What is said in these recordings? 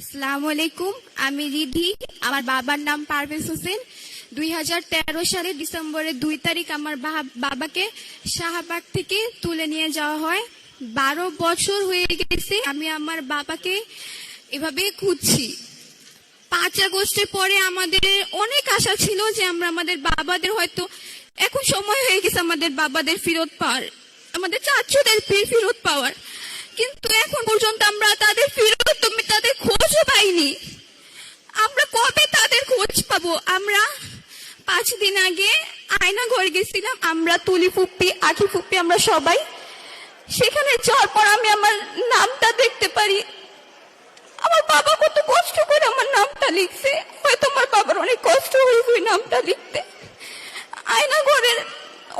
আসসালামু আলাইকুম, আমি রিধি, আমার বাবার নাম পারভেজ হোসেন। দুই হাজার তেরো সালে ডিসেম্বরের দুই তারিখ আমার বাবাকে শাহবাগ থেকে তুলে নিয়ে যাওয়া হয়। বারো বছর হয়ে গেছে, আমি আমার বাবাকে এভাবে খুঁজছি। পাঁচ আগস্টের পরে আমাদের অনেক আশা ছিল যে আমরা আমাদের বাবাদের হয়তো, এখন সময় হয়ে গেছে আমাদের বাবাদের ফেরত পাওয়ার, আমাদের চাচুদের ফেরত পাওয়ার। কিন্তু এখন পর্যন্ত আমরা তাদের ফেরত তুমি তাদের খোঁজও পাইনি আমরা কবে তাদের আমরা পাঁচ দিন আগে আয়না ঘর গেছিলাম, আমরা তুলি ফুপ্পি আখি ফুপ্পি আমরা সবাই। সেখানে যাওয়ার পর আমি আমার নামটা দেখতে পারি। আমার বাবা কত কষ্ট করে আমার নামটা লিখছে। হয়তো আমার বাবার অনেক কষ্ট হয়েছে ওই নামটা লিখতে। আয়না ঘরের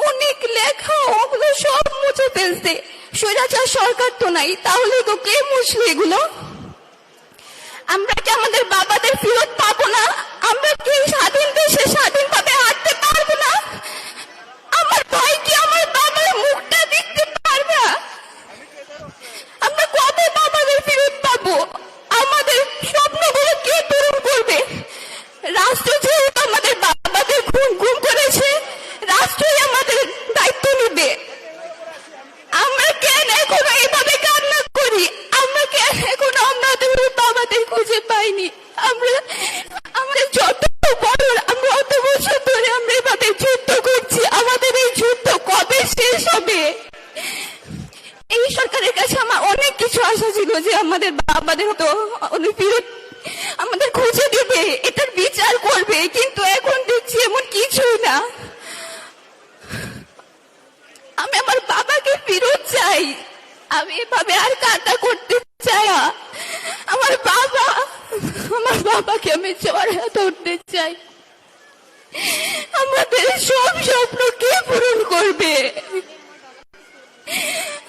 অনেক লেখা, ওগুলো সব মুছে ফেলছে। স্বৈরাচার সরকার তো নাই, তাহলে তো কে মুছলো এগুলো? আমরা কি আমাদের বাবাদের ফেরত পাবো না? আমরা কি স্বাধীন দেশে স্বাধীনভাবে হাঁটতে পারব না? আমার ভাই কি আমার বাবার মুখটা দেখতে পারবে? আমরা কবে বাবাদের ফেরত পাবো? আমাদের স্বপ্নগুলো কে পূরণ করবে? রাষ্ট্র যেহেতু আমাদের বাবাদের ঘুম ঘুম করেছে রাষ্ট্রই আমাদের দায়িত্ব নেবে আমরা কেন এখনও এইভাবে কান্না করি আমরা কেন এখনও আমাদের বাবাদের খুঁজে পাইনি আমরা আমাদের যত বড় আমরা অত বছর ধরে আমরা এভাবে যুদ্ধ করছি আমাদের এই যুদ্ধ কবে শেষ হবে এই সরকারের কাছে আমার অনেক কিছু আশা ছিল যে আমাদের বাবাদের তো ফিরত আমাদের খুঁজে দিবে, এটার বিচার করবে, কিন্তু এখন দেখছি এমন কিছুই না। আমি আমার বাবাকে ফিরত চাই, আমি এভাবে আর কান্না করতে চাই না। আমার বাবা, আমার বাবাকে আমি চড়া ধরতে চাই। আমাদের সব স্বপ্ন কে পূরণ করবে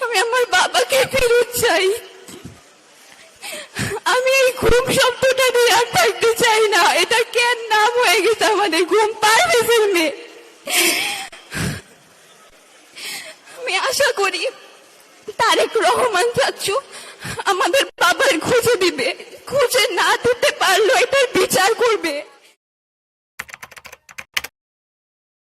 আমি আমার বাবাকে ফেরত চাই আমি এই ঘুম শব্দটা দিয়ে আর থাকতে চাই না। এটা কেন নাম হয়ে গেছে আমাদের ঘুম পাইবে ফেলবে আমি আশা করি তারেক রহমান চাচ্ছু আমাদের বাবার খুঁজে দিবে। খুঁজে না দিতে পারল এটা